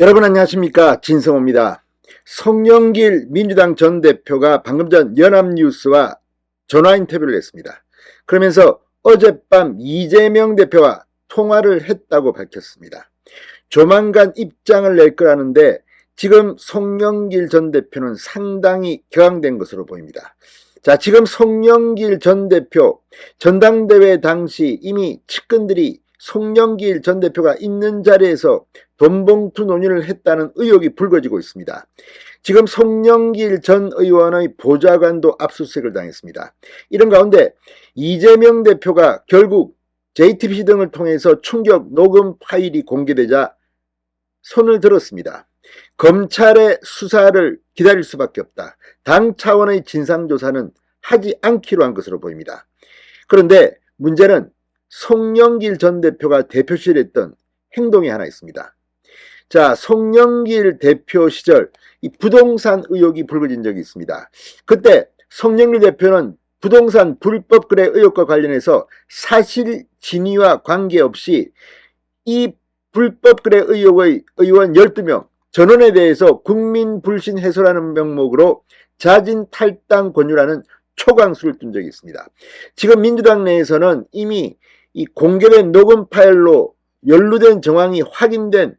여러분 안녕하십니까 진성호입니다. 송영길 민주당 전 대표가 방금 전 연합뉴스와 전화 인터뷰를 했습니다. 그러면서 어젯밤 이재명 대표와 통화를 했다고 밝혔습니다. 조만간 입장을 낼 거라는데 지금 송영길 전 대표는 상당히 격앙된 것으로 보입니다. 자, 지금 송영길 전 대표 전당대회 당시 이미 측근들이 송영길 전 대표가 있는 자리에서 돈봉투 논의를 했다는 의혹이 불거지고 있습니다. 지금 송영길 전 의원의 보좌관도 압수수색을 당했습니다. 이런 가운데 이재명 대표가 결국 JTBC 등을 통해서 충격 녹음 파일이 공개되자 손을 들었습니다. 검찰의 수사를 기다릴 수밖에 없다. 당 차원의 진상조사는 하지 않기로 한 것으로 보입니다. 그런데 문제는 송영길 전 대표가 대표실에 했던 행동이 하나 있습니다. 자, 송영길 대표 시절 이 부동산 의혹이 불거진 적이 있습니다. 그때 송영길 대표는 부동산 불법 거래 의혹과 관련해서 사실 진위와 관계없이 이 불법 거래 의혹의 의원 12명 전원에 대해서 국민 불신 해소라는 명목으로 자진 탈당 권유라는 초강수를 둔 적이 있습니다. 지금 민주당 내에서는 이미 이 공개된 녹음 파일로 연루된 정황이 확인된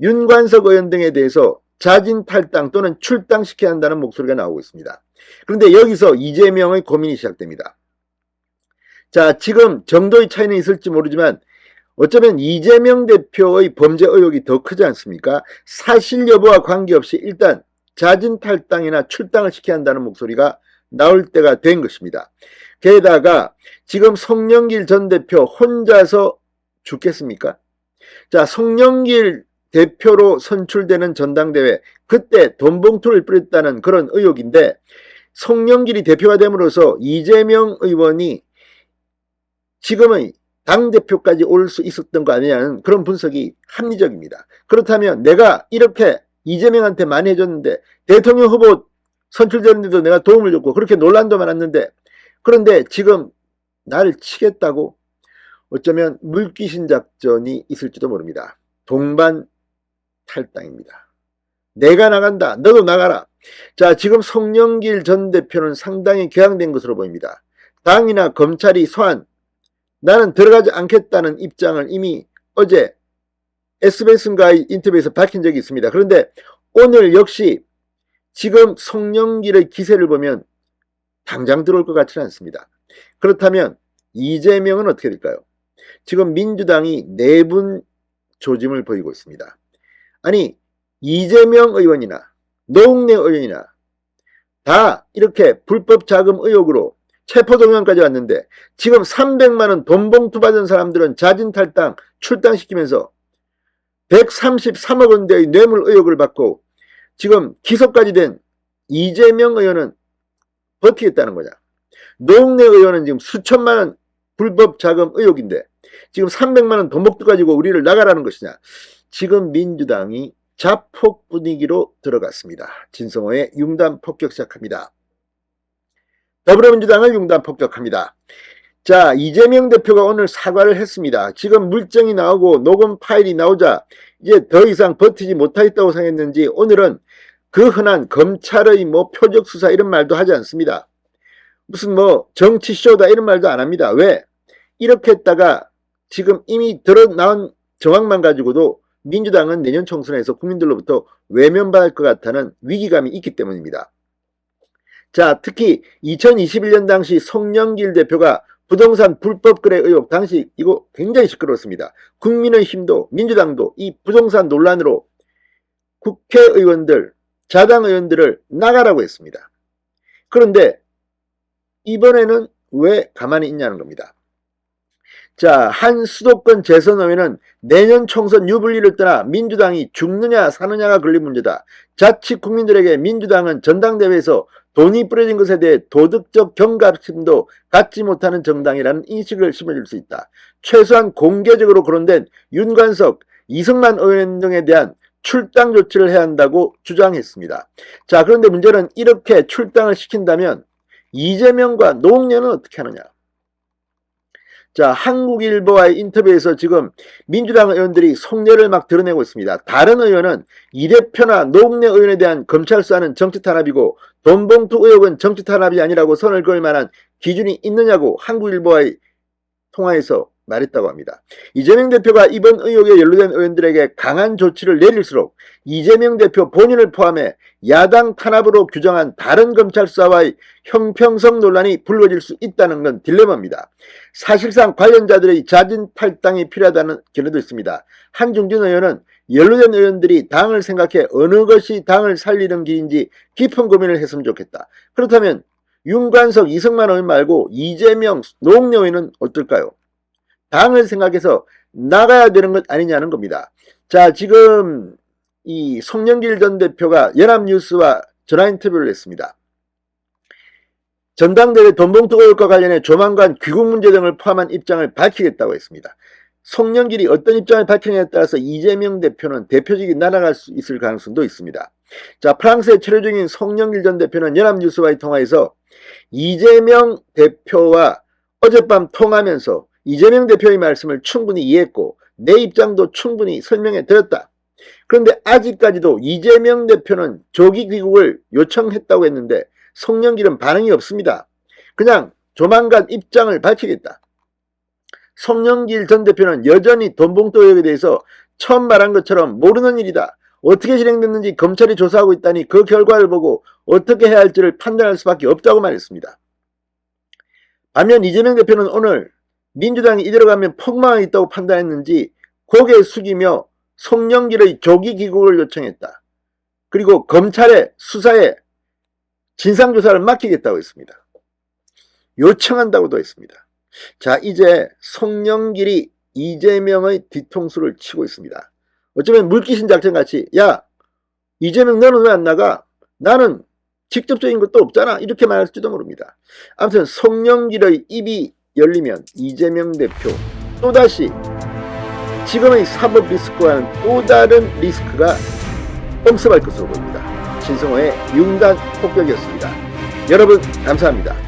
윤관석 의원 등에 대해서 자진 탈당 또는 출당시켜야 한다는 목소리가 나오고 있습니다. 그런데 여기서 이재명의 고민이 시작됩니다. 자, 지금 정도의 차이는 있을지 모르지만 어쩌면 이재명 대표의 범죄 의혹이 더 크지 않습니까? 사실 여부와 관계없이 일단 자진 탈당이나 출당을 시켜야 한다는 목소리가 나올 때가 된 것입니다. 게다가 지금 송영길 전 대표 혼자서 죽겠습니까? 자, 송영길 대표로 선출되는 전당대회 그때 돈봉투를 뿌렸다는 그런 의혹인데 송영길이 대표가 됨으로써 이재명 의원이 지금의 당대표까지 올 수 있었던 거 아니냐는 그런 분석이 합리적입니다. 그렇다면 내가 이렇게 이재명한테 많이 해줬는데 대통령 후보 선출되는데도 내가 도움을 줬고 그렇게 논란도 많았는데 그런데 지금 나를 치겠다고 어쩌면 물귀신 작전이 있을지도 모릅니다. 동반 탈당입니다. 내가 나간다. 너도 나가라. 자, 지금 송영길 전 대표는 상당히 격앙된 것으로 보입니다. 당이나 검찰이 소환, 나는 들어가지 않겠다는 입장을 이미 어제 SBS과의 인터뷰에서 밝힌 적이 있습니다. 그런데 오늘 역시 지금 송영길의 기세를 보면 당장 들어올 것 같지는 않습니다. 그렇다면 이재명은 어떻게 될까요? 지금 민주당이 내분 조짐을 보이고 있습니다. 아니 이재명 의원이나 노웅래 의원이나 다 이렇게 불법 자금 의혹으로 체포동향까지 왔는데 지금 300만원 돈봉투 받은 사람들은 자진 탈당 출당시키면서 133억 원대의 뇌물 의혹을 받고 지금 기소까지 된 이재명 의원은 버티겠다는 거냐. 노웅래 의원은 지금 수천만원 불법 자금 의혹인데 지금 300만원 돈복도 가지고 우리를 나가라는 것이냐. 지금 민주당이 자폭 분위기로 들어갔습니다. 진성호의 융단 폭격 시작합니다. 더불어민주당을 융단 폭격합니다. 자, 이재명 대표가 오늘 사과를 했습니다. 지금 물증이 나오고 녹음 파일이 나오자 이제 더 이상 버티지 못하겠다고 생각했는지 오늘은 그 흔한 검찰의 뭐 표적 수사 이런 말도 하지 않습니다. 무슨 뭐 정치쇼다 이런 말도 안 합니다. 왜? 이렇게 했다가 지금 이미 드러나온 정황만 가지고도 민주당은 내년 총선에서 국민들로부터 외면받을 것 같다는 위기감이 있기 때문입니다. 자, 특히 2021년 당시 송영길 대표가 부동산 불법 거래 의혹 당시 이거 굉장히 시끄러웠습니다. 국민의힘도 민주당도 이 부동산 논란으로 국회의원들, 자당 의원들을 나가라고 했습니다. 그런데 이번에는 왜 가만히 있냐는 겁니다. 자, 한 수도권 재선 의원은 내년 총선 유불리를 떠나 민주당이 죽느냐 사느냐가 걸린 문제다. 자칫 국민들에게 민주당은 전당대회에서 돈이 뿌려진 것에 대해 도덕적 경각심도 갖지 못하는 정당이라는 인식을 심어줄 수 있다. 최소한 공개적으로 거론된 윤관석, 이승만 의원 등에 대한 출당 조치를 해야 한다고 주장했습니다. 자, 그런데 문제는 이렇게 출당을 시킨다면 이재명과 노웅래는 어떻게 하느냐? 자, 한국일보와의 인터뷰에서 지금 민주당 의원들이 속내를 막 드러내고 있습니다. 다른 의원은 이 대표나 노웅래 의원에 대한 검찰 수사는 정치 탄압이고 돈봉투 의혹은 정치 탄압이 아니라고 선을 그을 만한 기준이 있느냐고 한국일보와의 통화에서 말했다고 합니다. 이재명 대표가 이번 의혹에 연루된 의원들에게 강한 조치를 내릴수록 이재명 대표 본인을 포함해 야당 탄압으로 규정한 다른 검찰 수사와의 형평성 논란이 불거질 수 있다는 건 딜레마입니다. 사실상 관련자들의 자진 탈당이 필요하다는 견해도 있습니다. 한중진 의원은 연루된 의원들이 당을 생각해 어느 것이 당을 살리는 길인지 깊은 고민을 했으면 좋겠다. 그렇다면 윤관석, 이승만 의원 말고 이재명, 노웅래 의원은 어떨까요? 당을 생각해서 나가야 되는 것 아니냐는 겁니다. 자, 지금 이 송영길 전 대표가 연합뉴스와 전화 인터뷰를 했습니다. 전당대회 돈봉투 의혹과 관련해 조만간 귀국 문제 등을 포함한 입장을 밝히겠다고 했습니다. 송영길이 어떤 입장을 밝히느냐에 따라서 이재명 대표는 대표직이 날아갈 수 있을 가능성도 있습니다. 자, 프랑스에 체류 중인 송영길 전 대표는 연합뉴스와의 통화에서 이재명 대표와 어젯밤 통하면서 이재명 대표의 말씀을 충분히 이해했고 내 입장도 충분히 설명해 드렸다. 그런데 아직까지도 이재명 대표는 조기 귀국을 요청했다고 했는데 송영길은 반응이 없습니다. 그냥 조만간 입장을 밝히겠다. 송영길 전 대표는 여전히 돈봉투 의혹에 대해서 처음 말한 것처럼 모르는 일이다. 어떻게 진행됐는지 검찰이 조사하고 있다니 그 결과를 보고 어떻게 해야 할지를 판단할 수밖에 없다고 말했습니다. 반면 이재명 대표는 오늘 민주당이 이대로 가면 폭망이 있다고 판단했는지 고개 숙이며 송영길의 조기 귀국을 요청했다. 그리고 검찰의 수사에 진상조사를 맡기겠다고 했습니다. 요청한다고도 했습니다. 자, 이제 송영길이 이재명의 뒤통수를 치고 있습니다. 어쩌면 물귀신 작전 같이, 야, 이재명 너는 왜 안 나가? 나는 직접적인 것도 없잖아. 이렇게 말할지도 모릅니다. 아무튼 송영길의 입이 열리면 이재명 대표 또다시 지금의 사법 리스크와는 또 다른 리스크가 엄습할 것으로 보입니다. 신성호의 융단 폭격이었습니다. 여러분 감사합니다.